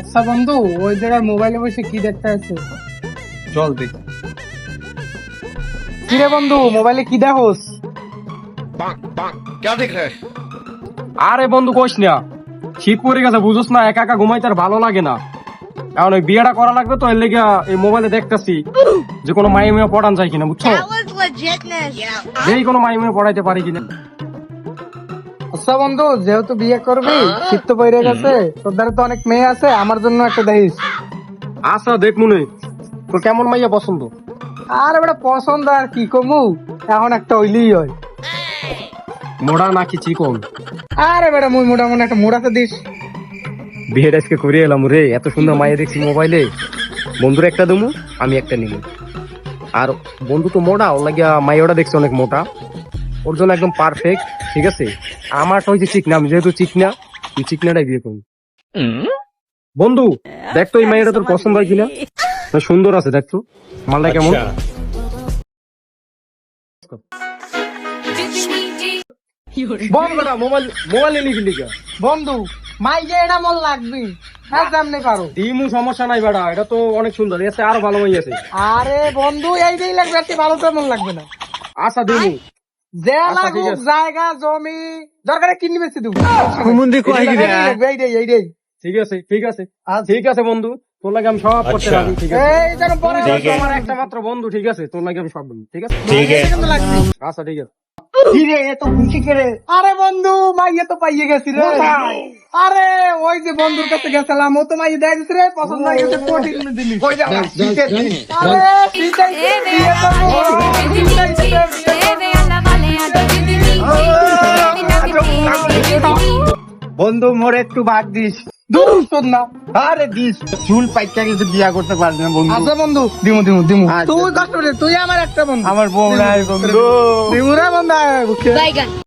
আচ্ছা বন্ধু ওই জায়গায় মোবাইলে বসে কি দেখতে আছে চল দেখি কিরে বন্ধু মোবাইলে কি দেখোস क्या देख रहा है আরে বন্ধু কোস না শীত পড়ে গেছে বুঝোস না একা একা ঘুমাইতে আর ভালো লাগে না এখন ওই বিয়েটা করা লাগবে তো এর লেগে এই মোবাইলে দেখতেছি যে কোনো মাই মেয়ে পড়ান যায় কিনা বুঝছো That was legitness. যেই কোনো মাই মেয়ে পড়াইতে পারি কিনা আচ্ছা বন্ধু যেহেতু বিয়ে করবি শীত তো পড়ে গেছে তোর দ্বারা তো অনেক মেয়ে আছে আমার জন্য একটা দেখিস আচ্ছা দেখ মনে তোর কেমন মাইয়া পছন্দ? আর ওটা পছন্দ আর কি কমু? এখন একটা ওইলেই হয়। মোড়া নাকি চিকন? আরে বেটা মুই মোটামুটি একটা মোড়াতে দিস। বিয়েটা আজকে করে এলাম রে এত সুন্দর মাইয়া দেখছি মোবাইলে। বন্ধুর একটা দেবো আমি একটা নিব। আর বন্ধু তো মোটা ওর লাগিয়া মাইয়াটা দেখছি অনেক মোটা। ওর জন্য একদম পারফেক্ট ঠিক আছে? আমারটা হচ্ছে চিকনা আমি যেহেতু চিকনা আমি চিকনাটাই বিয়ে করি বন্ধু দেখ তো এই মাইয়াটা তোর পছন্দ হয় কিনা? না সুন্দর আছে দেখ তো। মালটা কেমন? বেটা মোবাইল মোবাইল বন্ধু মাই যে এটা মন লাগবি। হ্যাঁ সামনে পারো। সমস্যা নাই বেটা এটা তো অনেক সুন্দর এসে আরও ভালো মাই আছে। আরে বন্ধু এইটাই লাগবে ভালো তো মন লাগবে না। আচ্ছা দিমু। আচ্ছা, ঠিক লাগুক আছে। জায়গা জমি দরকারে কিনে বেশি দেবো। মুন্দি কয় কি রে? এইটাই এইটাই ঠিক আছে ঠিক আছে। ঠিক আছে বন্ধু। তোর লাগে আমি সব করতে রাজি ঠিক আছে? এই যেন পরে তুই একটা মাত্র বন্ধু ঠিক আছে? তোর লাগে আমি সব বলি ঠিক আছে? কিন্তু লাগবে আচ্ছা ঠিক আছে। কিরে এত খুশি করে? আরে বন্ধু মাইয়ে তো পাইয়ে গেছি রে। আরে ওই যে বন্ধুর কাছে গেছিলাম ও তো মাইয়ে দেয় রে। পছন্দ হয়ে গেছে কোটি দিলি বন্ধু মোর একটু বাদ দিস। দূর শোন না। আরে দিস। চুল পাইকা গেছে বিয়া করতে পারবি না বন্ধু। আচ্ছা বন্ধু। দিমু দিমু দিমু। তুই কষ্ট তুই আমার একটা বন্ধু। আমার বউ বন্ধু। দিমু রে বন্ধু.